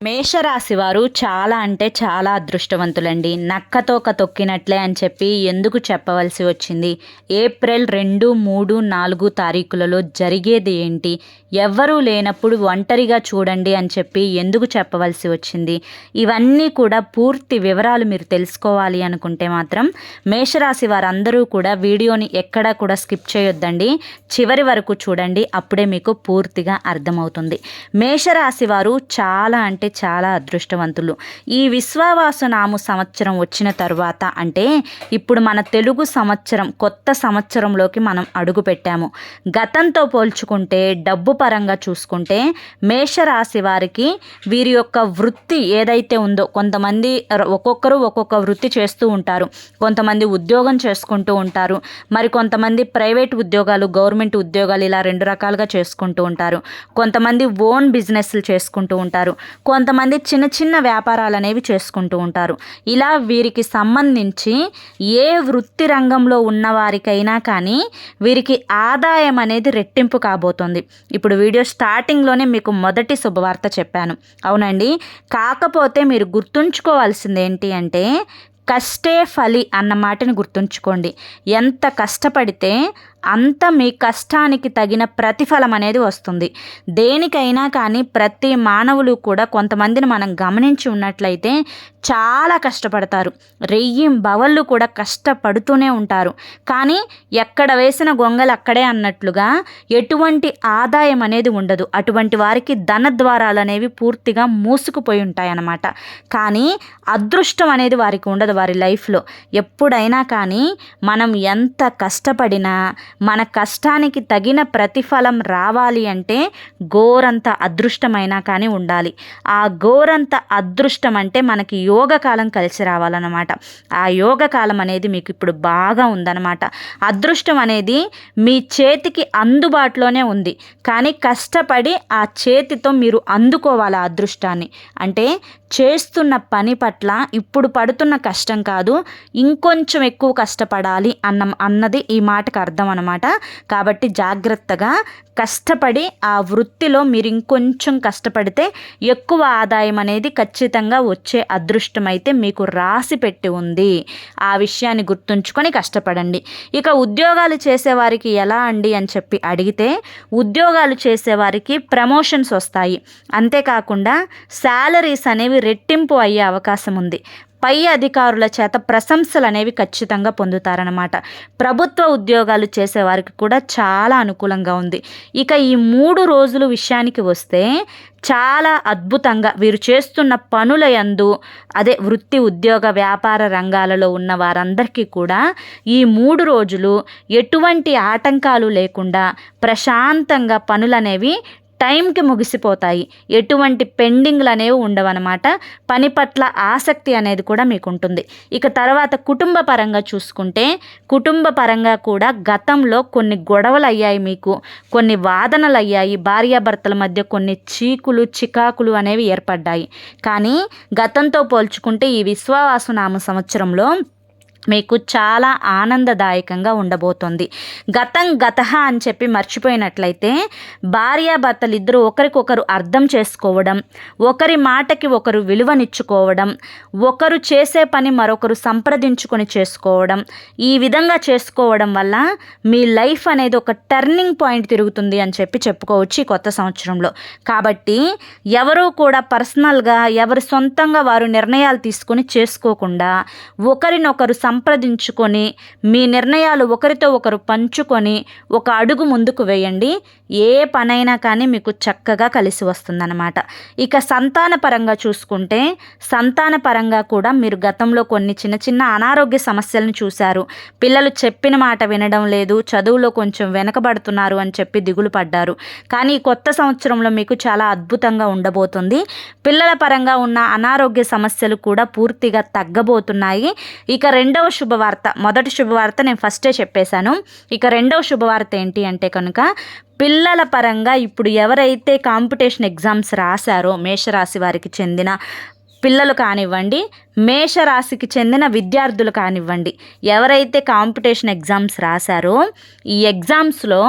మేషరాశి వారు చాలా అంటే చాలా అదృష్టవంతులండి. నక్కతోక తొక్కినట్లే అని చెప్పి ఎందుకు చెప్పవలసి వచ్చింది? ఏప్రిల్ రెండు మూడు నాలుగు తారీఖులలో జరిగేది ఏంటి? ఎవ్వరూ లేనప్పుడు ఒంటరిగా చూడండి అని చెప్పి ఎందుకు చెప్పవలసి వచ్చింది? ఇవన్నీ కూడా పూర్తి వివరాలు మీరు తెలుసుకోవాలి అనుకుంటే మాత్రం మేషరాశి వారందరూ కూడా వీడియోని ఎక్కడా కూడా స్కిప్ చేయొద్దండి. చివరి వరకు చూడండి అప్పుడే మీకు పూర్తిగా అర్థమవుతుంది. మేషరాశి వారు చాలా అంటే చాలా అదృష్టవంతులు. ఈ విశ్వావాస నాము సంవత్సరం వచ్చిన తర్వాత అంటే ఇప్పుడు మన తెలుగు సంవత్సరం కొత్త సంవత్సరంలోకి మనం అడుగు పెట్టాము. గతంతో పోల్చుకుంటే డబ్బు పరంగా చూసుకుంటే మేషరాశి వారికి వీరి యొక్క వృత్తి ఏదైతే ఉందో కొంతమంది ఒక్కొక్కరు ఒక్కొక్క వృత్తి చేస్తూ ఉంటారు. కొంతమంది ఉద్యోగం చేసుకుంటూ ఉంటారు. మరి కొంతమంది ప్రైవేట్ ఉద్యోగాలు గవర్నమెంట్ ఉద్యోగాలు ఇలా రెండు రకాలుగా చేసుకుంటూ ఉంటారు. కొంతమంది ఓన్ బిజినెస్లు చేసుకుంటూ ఉంటారు. కొంతమంది చిన్న చిన్న వ్యాపారాలు అనేవి చేసుకుంటూ ఉంటారు. ఇలా వీరికి సంబంధించి ఏ వృత్తి రంగంలో ఉన్నవారికైనా కానీ వీరికి ఆదాయం అనేది రెట్టింపు కాబోతుంది. ఇప్పుడు వీడియో స్టార్టింగ్లోనే మీకు మొదటి శుభవార్త చెప్పాను. అవునండి కాకపోతే మీరు గుర్తుంచుకోవాల్సింది ఏంటి అంటే కష్టే ఫలి అన్న మాటని గుర్తుంచుకోండి. ఎంత కష్టపడితే అంత మీ కష్టానికి తగిన ప్రతిఫలం అనేది వస్తుంది. దేనికైనా కానీ ప్రతి మానవులు కూడా కొంతమందిని మనం గమనించి ఉన్నట్లయితే చాలా కష్టపడతారు. రెయ్యం బవళ్ళు కూడా కష్టపడుతూనే ఉంటారు. కానీ ఎక్కడ వేసిన గొంగలు అక్కడే అన్నట్లుగా ఎటువంటి ఆదాయం అనేది ఉండదు. అటువంటి వారికి ధన ద్వారాలు అనేవి పూర్తిగా మూసుకుపోయి ఉంటాయి అన్నమాట. కానీ అదృష్టం అనేది వారికి ఉండదు వారి లైఫ్లో. ఎప్పుడైనా కానీ మనం ఎంత కష్టపడినా మన కష్టానికి తగిన ప్రతిఫలం రావాలి అంటే గోరంత అదృష్టమైనా కానీ ఉండాలి. ఆ గోరంత అదృష్టం అంటే మనకి యోగ కాలం కలిసి రావాలన్నమాట. ఆ యోగ కాలం అనేది మీకు ఇప్పుడు బాగా ఉందన్నమాట. అదృష్టం అనేది మీ చేతికి అందుబాటులోనే ఉంది. కానీ కష్టపడి ఆ చేతితో మీరు అందుకోవాలి ఆ అదృష్టాన్ని. అంటే చేస్తున్న పని పట్ల ఇప్పుడు పడుతున్న కష్టం కాదు ఇంకొంచెం ఎక్కువ కష్టపడాలి అన్న అన్నది ఈ మాటకు అర్థం అనమాట కాబట్టి జాగ్రత్తగా కష్టపడి ఆ వృత్తిలో మీరు ఇంకొంచెం కష్టపడితే ఎక్కువ ఆదాయం అనేది ఖచ్చితంగా వచ్చే అదృష్టం అయితే మీకు రాసి పెట్టి ఉంది. ఆ విషయాన్ని గుర్తుంచుకొని కష్టపడండి. ఇక ఉద్యోగాలు చేసేవారికి ఎలా అండి అని చెప్పి అడిగితే ఉద్యోగాలు చేసేవారికి ప్రమోషన్స్ వస్తాయి. అంతేకాకుండా శాలరీస్ అనేవి రెట్టింపు అయ్యే అవకాశం ఉంది. పై అధికారుల చేత ప్రశంసలు అనేవి ఖచ్చితంగా పొందుతారనమాట ప్రభుత్వ ఉద్యోగాలు చేసేవారికి కూడా చాలా అనుకూలంగా ఉంది. ఇక ఈ మూడు రోజులు విషయానికి వస్తే చాలా అద్భుతంగా వీరు చేస్తున్న పనుల యందు అదే వృత్తి ఉద్యోగ వ్యాపార రంగాలలో ఉన్న వారందరికీ కూడా ఈ మూడు రోజులు ఎటువంటి ఆటంకాలు లేకుండా ప్రశాంతంగా పనులనేవి టైంకి ముగిసిపోతాయి. ఎటువంటి పెండింగ్లు అనేవి ఉండవన్నమాట. పని పట్ల ఆసక్తి అనేది కూడా మీకు ఉంటుంది ఇక తర్వాత కుటుంబ పరంగా చూసుకుంటే కుటుంబ పరంగా కూడా గతంలో కొన్ని గొడవలు అయ్యాయి మీకు. కొన్ని వాదనలు అయ్యాయి భార్యాభర్తల మధ్య కొన్ని చీకులు చికాకులు అనేవి ఏర్పడ్డాయి. కానీ గతంతో పోల్చుకుంటే ఈ విశ్వావాసనామ సంవత్సరంలో మీకు చాలా ఆనందదాయకంగా ఉండబోతుంది. గతం గత అని చెప్పి మర్చిపోయినట్లయితే భార్యాభర్తలిద్దరూ ఒకరికొకరు అర్థం చేసుకోవడం ఒకరి మాటకి ఒకరు విలువనిచ్చుకోవడం ఒకరు చేసే పని మరొకరు సంప్రదించుకొని చేసుకోవడం ఈ విధంగా చేసుకోవడం వల్ల మీ లైఫ్ అనేది ఒక టర్నింగ్ పాయింట్ తిరుగుతుంది అని చెప్పి చెప్పుకోవచ్చు ఈ కొత్త సంవత్సరంలో. కాబట్టి ఎవరూ కూడా పర్సనల్గా ఎవరి సొంతంగా వారు నిర్ణయాలు తీసుకొని చేసుకోకుండా ఒకరినొకరు సంప్రదించుకొని మీ నిర్ణయాలు ఒకరితో ఒకరు పంచుకొని ఒక అడుగు ముందుకు వేయండి. ఏ పనైనా కానీ మీకు చక్కగా కలిసి వస్తుందన్నమాట. ఇక సంతాన పరంగా చూసుకుంటే సంతాన పరంగా కూడా మీరు గతంలో కొన్ని చిన్న చిన్న అనారోగ్య సమస్యలను చూశారు. పిల్లలు చెప్పిన మాట వినడం లేదు చదువులో కొంచెం వెనకబడుతున్నారు అని చెప్పి దిగులు పడ్డారు. కానీ కొత్త సంవత్సరంలో మీకు చాలా అద్భుతంగా ఉండబోతుంది. పిల్లల పరంగా ఉన్న అనారోగ్య సమస్యలు కూడా పూర్తిగా తగ్గబోతున్నాయి. ఇక రెండవ శుభవార్త మొదటి శుభవార్త నేను ఫస్టే చెప్పేశాను. ఇక రెండవ శుభవార్త ఏంటి అంటే కనుక పిల్లల పరంగా ఇప్పుడు ఎవరైతే కాంపిటీషన్ ఎగ్జామ్స్ రాశారో మేషరాశి వారికి చెందిన పిల్లలు కానివ్వండి మేషరాశికి చెందిన విద్యార్థులు కానివ్వండి. ఎవరైతే కాంపిటీషన్ ఎగ్జామ్స్ రాశారో ఈ ఎగ్జామ్స్లో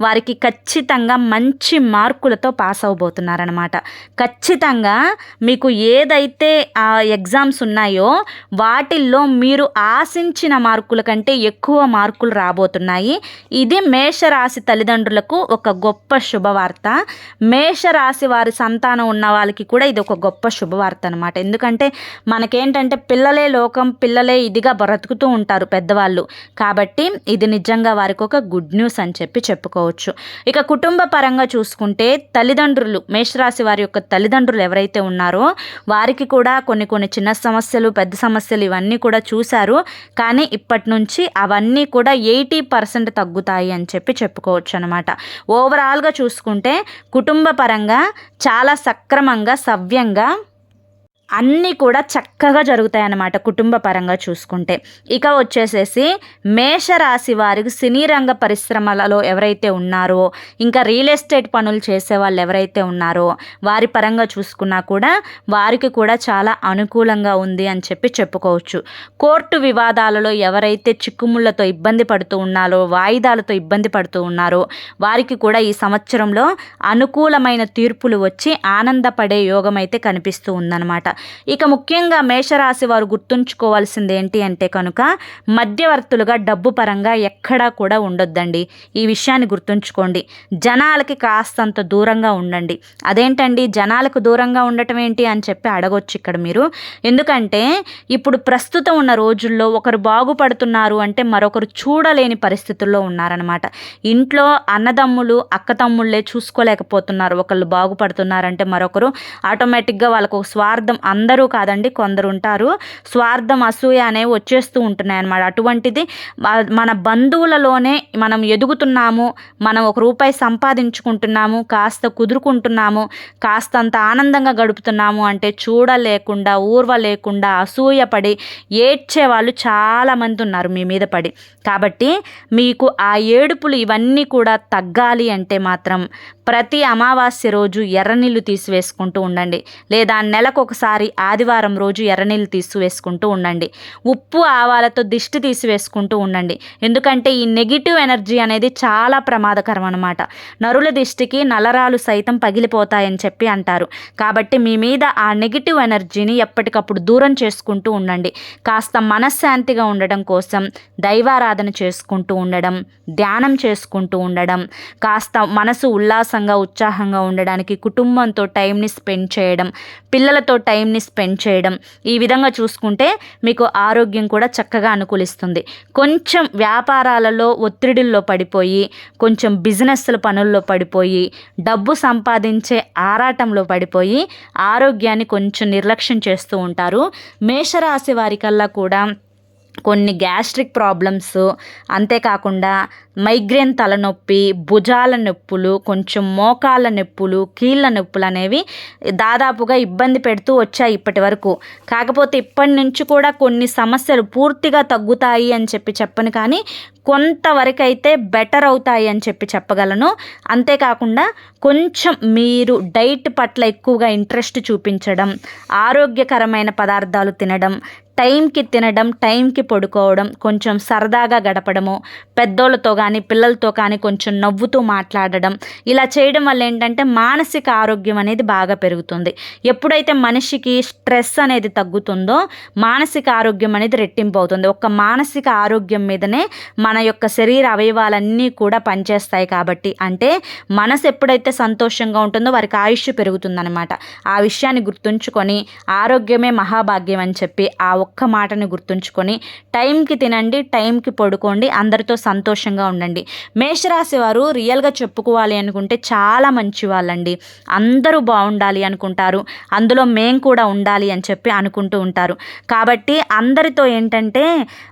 వారికి ఖచ్చితంగా మంచి మార్కులతో పాస్ అవబోతున్నారనమాట ఖచ్చితంగా మీకు ఏదైతే ఆ ఎగ్జామ్స్ ఉన్నాయో వాటిల్లో మీరు ఆశించిన మార్కుల కంటే ఎక్కువ మార్కులు రాబోతున్నాయి. ఇది మేషరాశి తల్లిదండ్రులకు ఒక గొప్ప శుభవార్త. మేషరాశి వారి సంతానం ఉన్న వాళ్ళకి కూడా ఇది ఒక గొప్ప శుభవార్త అనమాట ఎందుకంటే మనకేంటంటే పిల్లలే లోకం పిల్లలే ఇదిగా బ్రతుకుతూ ఉంటారు పెద్దవాళ్ళు. కాబట్టి ఇది నిజంగా వారికి ఒక గుడ్ న్యూస్ అని చెప్పి చెప్పుకోవచ్చు. ఇక కుటుంబ పరంగా చూసుకుంటే తల్లిదండ్రులు మేషరాశి వారి యొక్క తల్లిదండ్రులు ఎవరైతే ఉన్నారో వారికి కూడా కొన్ని కొన్ని చిన్న సమస్యలు పెద్ద సమస్యలు ఇవన్నీ కూడా చూశారు. కానీ ఇప్పటి నుంచి అవన్నీ కూడా ఎయిటీ పర్సెంట్ తగ్గుతాయి అని చెప్పి చెప్పుకోవచ్చు అనమాట ఓవరాల్గా చూసుకుంటే కుటుంబ పరంగా చాలా సక్రమంగా సవ్యంగా అన్నీ కూడా చక్కగా జరుగుతాయి అన్నమాట కుటుంబ పరంగా చూసుకుంటే. ఇక వచ్చేసేసి మేషరాశి వారికి సినీ రంగ పరిశ్రమలలో ఎవరైతే ఉన్నారో ఇంకా రియల్ ఎస్టేట్ పనులు చేసే వాళ్ళు ఎవరైతే ఉన్నారో వారి పరంగా చూసుకున్నా కూడా వారికి కూడా చాలా అనుకూలంగా ఉంది అని చెప్పి చెప్పుకోవచ్చు. కోర్టు వివాదాలలో ఎవరైతే చిక్కుముళ్ళతో ఇబ్బంది పడుతూ ఉన్నారో వాయిదాలతో ఇబ్బంది పడుతూ ఉన్నారో వారికి కూడా ఈ సంవత్సరంలో అనుకూలమైన తీర్పులు వచ్చి ఆనందపడే యోగం అయితే కనిపిస్తూ ఉందన్నమాట. ఇక ముఖ్యంగా మేషరాశి వారు గుర్తుంచుకోవాల్సింది ఏంటి అంటే కనుక మధ్యవర్తులుగా డబ్బు పరంగా ఎక్కడా కూడా ఉండొద్దండి. ఈ విషయాన్ని గుర్తుంచుకోండి. జనాలకి కాస్తంత దూరంగా ఉండండి. అదేంటండి? జనాలకు దూరంగా ఉండటం ఏంటి అని చెప్పి అడగొచ్చు ఇక్కడ మీరు. ఎందుకంటే ఇప్పుడు ప్రస్తుతం ఉన్న రోజుల్లో ఒకరు బాగుపడుతున్నారు అంటే మరొకరు చూడలేని పరిస్థితుల్లో ఉన్నారనమాట ఇంట్లో అన్నదమ్ములు అక్కతమ్ముళ్ళే చూసుకోలేకపోతున్నారు. ఒకళ్ళు బాగుపడుతున్నారంటే మరొకరు ఆటోమేటిక్గా వాళ్ళకు స్వార్థం అందరూ కాదండి కొందరు ఉంటారు స్వార్థం అసూయ అనేవి వచ్చేస్తూ ఉంటున్నాయి అన్నమాట. అటువంటిది మన బంధువులలోనే మనం ఎదుగుతున్నాము మనం ఒక రూపాయి సంపాదించుకుంటున్నాము కాస్త కుదురుకుంటున్నాము కాస్తంత ఆనందంగా గడుపుతున్నాము అంటే చూడలేకుండా ఊర్వ లేకుండా అసూయపడి ఏడ్చే వాళ్ళు చాలామంది ఉన్నారు మీ మీద పడి. కాబట్టి మీకు ఆ ఏడుపులు ఇవన్నీ కూడా తగ్గాలి అంటే మాత్రం ప్రతి అమావాస్య రోజు ఎర్రనీళ్ళు తీసివేసుకుంటూ ఉండండి. లేదా నెలకు ఒకసారి ఆదివారం రోజు ఎర్రనీళ్ళు తీసివేసుకుంటూ ఉండండి. ఉప్పు ఆవాలతో దిష్టి తీసివేసుకుంటూ ఉండండి. ఎందుకంటే ఈ నెగిటివ్ ఎనర్జీ అనేది చాలా ప్రమాదకరం అనమాట నరుల దిష్టికి నలరాలు సైతం పగిలిపోతాయని చెప్పి అంటారు. కాబట్టి మీ మీద ఆ నెగిటివ్ ఎనర్జీని ఎప్పటికప్పుడు దూరం చేసుకుంటూ ఉండండి. కాస్త మనశ్శాంతిగా ఉండడం కోసం దైవారాధన చేసుకుంటూ ఉండడం ధ్యానం చేసుకుంటూ ఉండడం కాస్త మనసు ఉల్లాసంగా ఉత్సాహంగా ఉండడానికి కుటుంబంతో టైంని స్పెండ్ చేయడం పిల్లలతో టైం టైంని స్పెండ్ చేయడం. ఈ విధంగా చూసుకుంటే మీకు ఆరోగ్యం కూడా చక్కగా అనుకూలిస్తుంది. కొంచెం వ్యాపారాలలో ఒత్తిడిల్లో పడిపోయి కొంచెం బిజినెస్ల పనుల్లో పడిపోయి డబ్బు సంపాదించే ఆరాటంలో పడిపోయి ఆరోగ్యాన్ని కొంచెం నిర్లక్ష్యం చేస్తూ ఉంటారు. మేషరాశి వారికల్లా కూడా కొన్ని గ్యాస్ట్రిక్ ప్రాబ్లమ్స్ అంతేకాకుండా మైగ్రేన్ తలనొప్పి భుజాల నొప్పులు కొంచెం మోకాళ్ళ నొప్పులు కీళ్ళ నొప్పులు అనేవి దాదాపుగా ఇబ్బంది పెడుతూ వచ్చాయి ఇప్పటి వరకు. కాకపోతే ఇప్పటి నుంచి కూడా కొన్ని సమస్యలు పూర్తిగా తగ్గుతాయి అని చెప్పి చెప్పను కానీ కొంతవరకైతే బెటర్ అవుతాయి అని చెప్పి చెప్పగలను. అంతేకాకుండా కొంచెం మీరు డైట్ పట్ల ఎక్కువగా ఇంట్రెస్ట్ చూపించడం ఆరోగ్యకరమైన పదార్థాలు తినడం టైంకి తినడం టైంకి పడుకోవడం కొంచెం సరదాగా గడపడము పెద్దోళ్ళతో కానీ పిల్లలతో కానీ కొంచెం నవ్వుతూ మాట్లాడడం ఇలా చేయడం వల్ల ఏంటంటే మానసిక ఆరోగ్యం అనేది బాగా పెరుగుతుంది. ఎప్పుడైతే మనిషికి స్ట్రెస్ అనేది తగ్గుతుందో మానసిక ఆరోగ్యం అనేది రెట్టింపు అవుతుంది. ఒక మానసిక ఆరోగ్యం మీదనే మన యొక్క శరీర అవయవాలన్నీ కూడా పనిచేస్తాయి కాబట్టి. అంటే మనసు ఎప్పుడైతే సంతోషంగా ఉంటుందో వారికి ఆయుష్ పెరుగుతుందనమాట ఆ విషయాన్ని గుర్తుంచుకొని ఆరోగ్యమే మహాభాగ్యం అని చెప్పి ఆ ఒక్క మాటని గుర్తుంచుకొని టైంకి తినండి టైంకి పడుకోండి అందరితో సంతోషంగా ఉండండి. మేషరాశి వారు రియల్గా చెప్పుకోవాలి అనుకుంటే చాలా మంచి వాళ్ళండి అందరూ బాగుండాలి అనుకుంటారు. అందులో మేం కూడా ఉండాలి అని చెప్పి అనుకుంటూ ఉంటారు. కాబట్టి అందరితో ఏంటంటే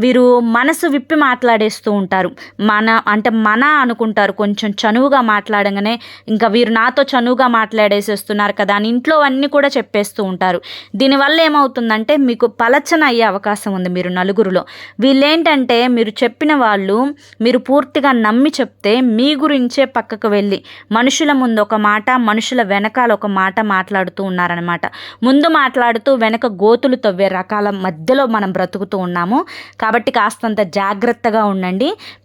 వీరు మనసు విప్పి మాట్లాడే చేస్తూ ఉంటారు. మన అంటే మన అనుకుంటారు. కొంచెం చనువుగా మాట్లాడగానే ఇంకా వీరు నాతో చనువుగా మాట్లాడేసేస్తున్నారు కదా అని ఇంట్లో అన్నీ కూడా చెప్పేస్తూ ఉంటారు. దీనివల్ల ఏమవుతుందంటే మీకు పలచన అయ్యే అవకాశం ఉంది మీరు నలుగురిలో. వీళ్ళేంటంటే మీరు చెప్పిన వాళ్ళు మీరు పూర్తిగా నమ్మి చెప్తే మీ గురించే పక్కకు వెళ్ళి మనుషుల ముందు ఒక మాట మనుషుల వెనకాల ఒక మాట మాట్లాడుతూ ఉన్నారనమాట ముందు మాట్లాడుతూ వెనక గోతులు తవ్వే రకాల మధ్యలో మనం బ్రతుకుతూ ఉన్నాము. కాబట్టి కాస్తంత జాగ్రత్తగా ఉండండి.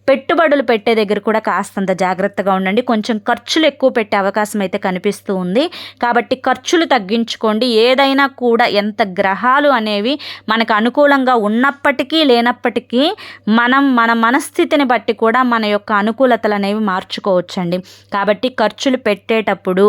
పెట్టుబడులు పెట్టే దగ్గర కూడా కాస్తంత జాగ్రత్తగా ఉండండి. కొంచెం ఖర్చులు ఎక్కువ పెట్టే అవకాశం అయితే కనిపిస్తూ ఉంది. కాబట్టి ఖర్చులు తగ్గించుకోండి. ఏదైనా కూడా ఎంత గ్రహాలు అనేవి మనకు అనుకూలంగా ఉన్నప్పటికీ లేనప్పటికీ మనం మన మనస్థితిని బట్టి కూడా మన యొక్క అనుకూలతలు అనేవి మార్చుకోవచ్చండి. కాబట్టి ఖర్చులు పెట్టేటప్పుడు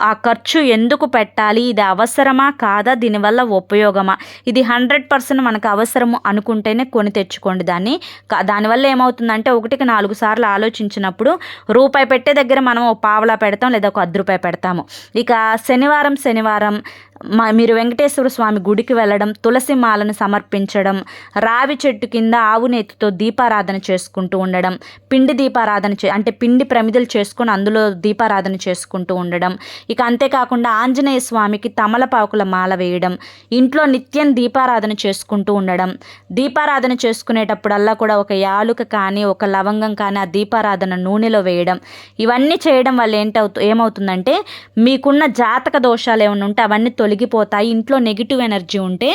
ఆ ఖర్చు ఎందుకు పెట్టాలి? ఇది అవసరమా? కాదా? దీనివల్ల ఉపయోగమా? ఇది హండ్రెడ్ పర్సెంట్ మనకు అవసరము అనుకుంటేనే కొని తెచ్చుకోండి దాన్ని. దానివల్ల ఏమవుతుందంటే ఒకటికి నాలుగు సార్లు ఆలోచించినప్పుడు రూపాయి పెట్టే దగ్గర మనం పావలా పెడతాం లేదా ఒక అర్ధ రూపాయి పెడతాము. ఇక శనివారం శనివారం మా మీరు వెంకటేశ్వర స్వామి గుడికి వెళ్ళడం తులసి మాలను సమర్పించడం రావి చెట్టు కింద ఆవునేతితో దీపారాధన చేసుకుంటూ ఉండడం పిండి దీపారాధన చే అంటే పిండి ప్రమిదలు చేసుకొని అందులో దీపారాధన చేసుకుంటూ ఉండడం ఇక అంతేకాకుండా ఆంజనేయ స్వామికి తమలపాకుల మాల వేయడం ఇంట్లో నిత్యం దీపారాధన చేసుకుంటూ ఉండడం. దీపారాధన చేసుకునేటప్పుడల్లా కూడా ఒక యాలుక కానీ ఒక లవంగం కానీ ఆ దీపారాధన నూనెలో వేయడం. ఇవన్నీ చేయడం వల్ల ఏంటవుతు ఏమవుతుందంటే మీకున్న జాతక దోషాలు ఏమైనా ఉంటే అవన్నీ తొలగిపోతాయి. ఇంట్లో నెగిటివ్ ఎనర్జీ ఉంటే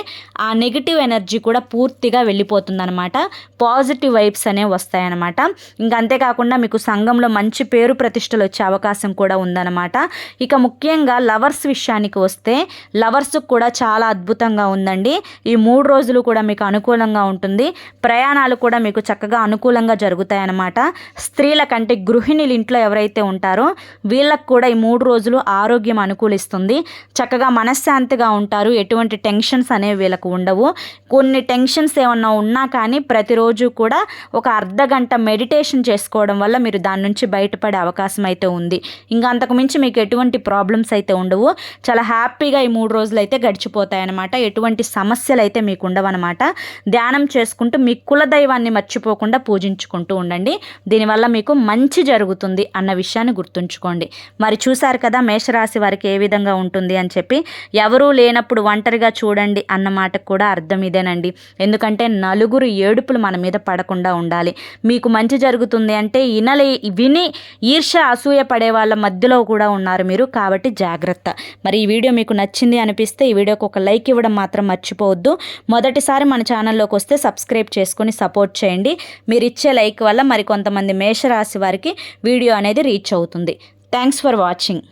ఆ నెగిటివ్ ఎనర్జీ కూడా పూర్తిగా వెళ్ళిపోతుంది అనమాట పాజిటివ్ వైబ్స్ అనేవి వస్తాయన్నమాట. ఇంకా అంతేకాకుండా మీకు సంఘంలో మంచి పేరు ప్రతిష్టలు వచ్చే అవకాశం కూడా ఉందన్నమాట. ఇక ముఖ్యంగా లవర్స్ విషయానికి వస్తే లవర్స్ కూడా చాలా అద్భుతంగా ఉందండి. ఈ మూడు రోజులు కూడా మీకు అనుకూలంగా ఉంటుంది. ప్రయాణాలు కూడా మీకు చక్కగా అనుకూలంగా జరుగుతాయన్నమాట. స్త్రీల కంటే గృహిణులు ఇంట్లో ఎవరైతే ఉంటారో వీళ్ళకు కూడా ఈ మూడు రోజులు ఆరోగ్యం అనుకూలిస్తుంది. చక్కగా మనశ్శాంతిగా ఉంటారు. ఎటువంటి టెన్షన్స్ అనేవి వీళ్ళకు ఉండవు. కొన్ని టెన్షన్స్ ఏమన్నా ఉన్నా కానీ ప్రతిరోజు కూడా ఒక అర్ధ గంట మెడిటేషన్ చేసుకోవడం వల్ల మీరు దాని నుంచి బయటపడే అవకాశం అయితే ఉంది. ఇంకా అంతకుమించి మీకు ఎటువంటి ప్రాబ్లమ్స్ అయితే ఉండవు. చాలా హ్యాపీగా ఈ మూడు రోజులు అయితే గడిచిపోతాయి అనమాట ఎటువంటి సమస్యలు అయితే మీకు ఉండవన్నమాట. ధ్యానం చేసుకుంటూ మీ కులదైవాన్ని మర్చిపోకుండా పూజించుకుంటూ ఉండండి. దీనివల్ల మీకు మంచి జరుగుతుంది అన్న విషయాన్ని గుర్తుంచుకోండి. మరి చూశారు కదా మేషరాశి వారికి ఏ విధంగా ఉంటుంది అని చెప్పి ఎవరూ లేనప్పుడు ఒంటరిగా చూడండి అన్న మాటకు కూడా అర్థం ఇదేనండి. ఎందుకంటే నలుగురు ఏడుపులు మన మీద పడకుండా ఉండాలి. మీకు మంచి జరుగుతుంది అంటే ఇనలే విని ఈర్ష అసూయ పడే వాళ్ళ మధ్యలో కూడా ఉన్నారు మీరు. కాబట్టి జాగ్రత్త. మరి ఈ వీడియో మీకు నచ్చింది అనిపిస్తే ఈ వీడియోకి ఒక లైక్ ఇవ్వడం మాత్రం మర్చిపోవద్దు. మొదటిసారి మన ఛానల్లోకి వస్తే సబ్స్క్రైబ్ చేసుకొని సపోర్ట్ చేయండి. మీరు ఇచ్చే లైక్ వల్ల మరి కొంతమంది మేషరాశి వారికి వీడియో అనేది రీచ్ అవుతుంది. Thanks for watching.